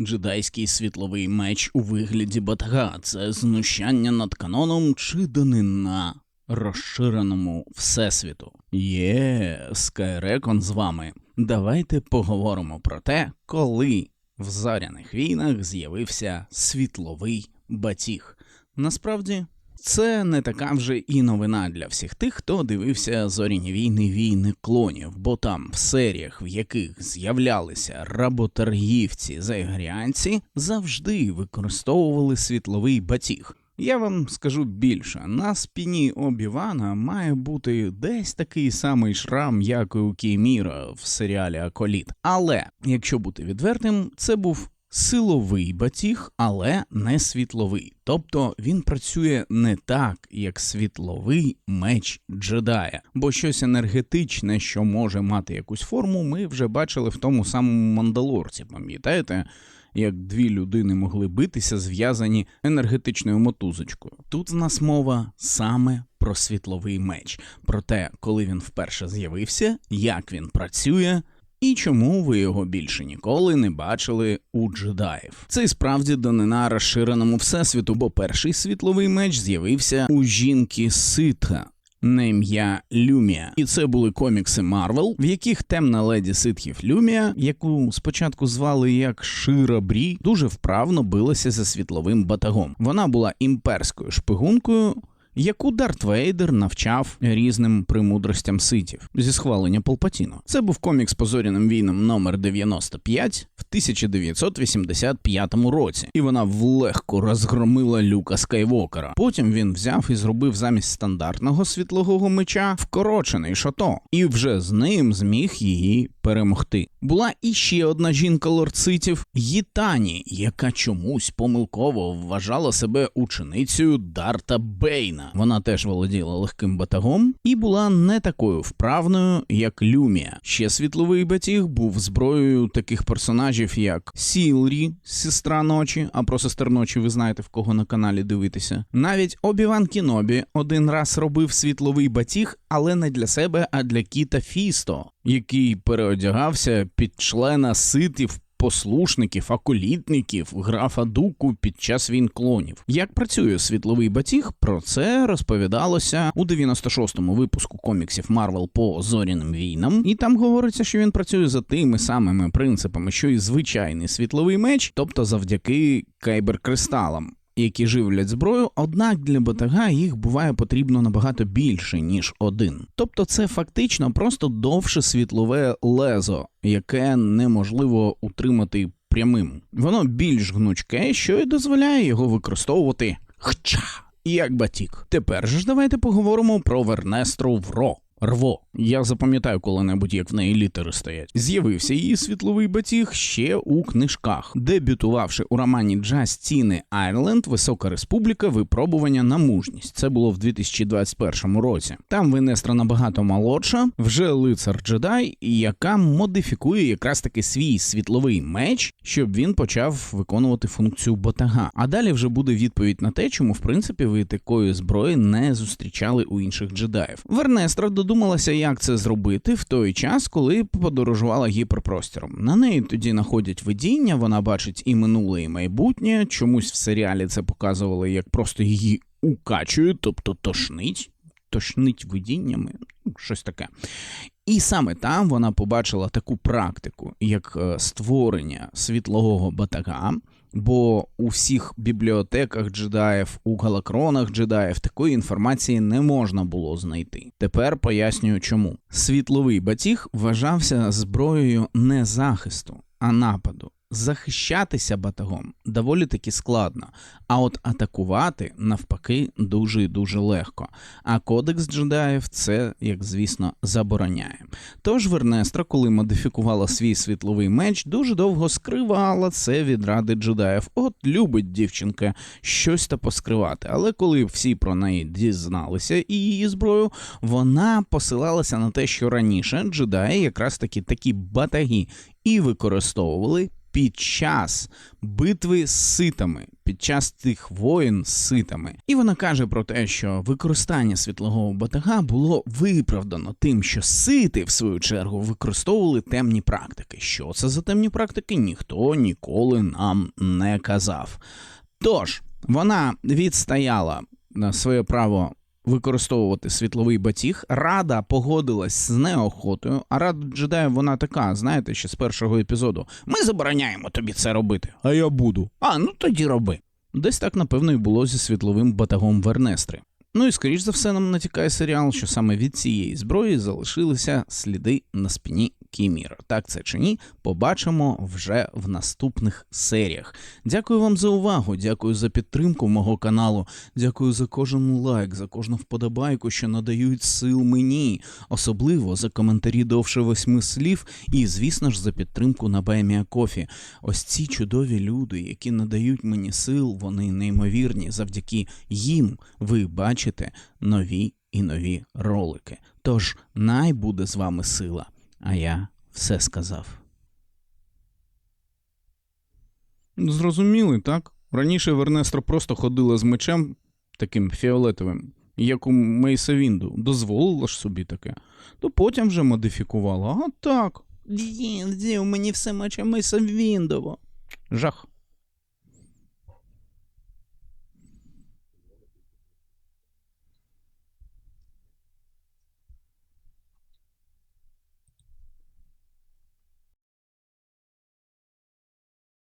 Джедайський світловий меч у вигляді батга це знущання над каноном чи данина розширеному всесвіту. Є, Скайрекон з вами. Давайте поговоримо про те, коли в заряних війнах з'явився світловий батіг. Насправді. Це не така вже і новина для всіх тих, хто дивився зоряні війни війни клонів, бо там в серіях, в яких з'являлися работоргівці заігрянці, завжди використовували світловий батіг. Я вам скажу більше, на спині Обівана має бути десь такий самий шрам, як і у Кіміра в серіалі Аколіт. Але якщо бути відвертим, це був силовий батіг, але не світловий. Тобто він працює не так, як світловий меч джедая, бо щось енергетичне, що може мати якусь форму, ми вже бачили в тому самому мандалорці. Пам'ятаєте? Як дві людини могли битися, зв'язані енергетичною мотузочкою. Тут в нас мова саме про світловий меч, про те, коли він вперше з'явився, як він працює, і чому ви його більше ніколи не бачили у джедаїв? Це і справді данина розширеному всесвіту, бо перший світловий меч з'явився у жінки Ситха. На Люмія, і це були комікси Марвел, в яких темна леді ситхів Люмія, яку спочатку звали як Шира Брі, дуже вправно билася за світловим батагом. Вона була імперською шпигункою, яку Дарт Вейдер навчав різним премудростям ситів зі схвалення Полпатіно. Це був комікс по зоряним війнам номер 95 в 1985 році, і вона влегко розгромила Люка Скайвокера. Потім він взяв і зробив замість стандартного світлового меча вкорочений шато, і вже з ним зміг її перемогти. Була іще одна жінка лорцитів Їтані, яка чомусь помилково вважала себе ученицею Дарта Бейна. Вона теж володіла легким батагом і була не такою вправною, як Люмія. Ще світловий батіг був зброєю таких персонажів, як Сілрі, сестра ночі. А про сестер ночі ви знаєте в кого на каналі дивитися. Навіть Обіван Кінобі один раз робив світловий батіг, але не для себе, а для Кіта Фісто, який переодягався під члена ситів. Послушників, аколітників, графа Дуку під час війн клонів. Як працює світловий батіг, про це розповідалося у 96-му випуску коміксів Марвел по зоряним війнам, і там говориться, що він працює за тими самими принципами, що і звичайний світловий меч, тобто завдяки кайбер-кристалам які живлять зброю, однак для батага їх буває потрібно набагато більше, ніж один. Тобто це фактично просто довше світлове лезо, яке неможливо утримати прямим. Воно більш гнучке, що і дозволяє його використовувати хча, як батік. Тепер ж давайте поговоримо про Вернестру Вро. Рво, я запам'ятаю коли-небудь, як в неї літери стоять. З'явився її світловий батіг ще у книжках, дебютувавши у романі Джаз Ціни Айрленд, Висока Республіка, випробування на мужність. Це було в 2021 році. Там Венестра набагато молодша, вже лицар джедай, яка модифікує якраз таки свій світловий меч, щоб він почав виконувати функцію батага. А далі вже буде відповідь на те, чому в принципі ви такої зброї не зустрічали у інших джедаїв. Вернестра додумалася, як це зробити в той час, коли подорожувала гіперпростіром. На неї тоді находять видіння, вона бачить і минуле, і майбутнє. Чомусь в серіалі це показували як просто її укачують, тобто тошнить, тошнить видіннями, ну, щось таке. І саме там вона побачила таку практику, як е, створення світлового батага. Бо у всіх бібліотеках джедаїв, у галакронах джедаїв такої інформації не можна було знайти. Тепер пояснюю, чому світловий батіг вважався зброєю не захисту, а нападу. Захищатися батагом доволі таки складно, а от атакувати навпаки дуже і дуже легко. А кодекс джедаїв це, як звісно, забороняє. Тож Вернестра, коли модифікувала свій світловий меч, дуже довго скривала це від ради джедаїв. От любить дівчинка щось та поскривати. Але коли всі про неї дізналися і її зброю, вона посилалася на те, що раніше джедаї якраз таки такі батаги і використовували під час битви з ситами, під час тих воєн з ситами. І вона каже про те, що використання світлового батага було виправдано тим, що сити, в свою чергу, використовували темні практики. Що це за темні практики, ніхто ніколи нам не казав. Тож, вона відстояла на своє право використовувати світловий батіг. Рада погодилась з неохотою. А рада джедаїв вона така, знаєте, ще з першого епізоду. Ми забороняємо тобі це робити. А я буду. А ну тоді роби. Десь так, напевно, і було зі світловим батагом Вернестри. Ну і скоріш за все нам натякає серіал, що саме від цієї зброї залишилися сліди на спині Кіміра. Так це чи ні, побачимо вже в наступних серіях. Дякую вам за увагу, дякую за підтримку мого каналу, дякую за кожен лайк, за кожну вподобайку, що надають сил мені, особливо за коментарі довше восьми слів, і, звісно ж, за підтримку на Баймія Кофі. Ось ці чудові люди, які надають мені сил, вони неймовірні. Завдяки їм ви бачите нові і нові ролики. Тож най буде з вами сила. А я все сказав. Зрозуміли, так? Раніше Вернестро просто ходила з мечем таким фіолетовим, як у Мейса Вінду. Дозволила ж собі таке. То потім вже модифікувала. А так. Ді, ді, у мені все мече Мейса Віндово. Жах.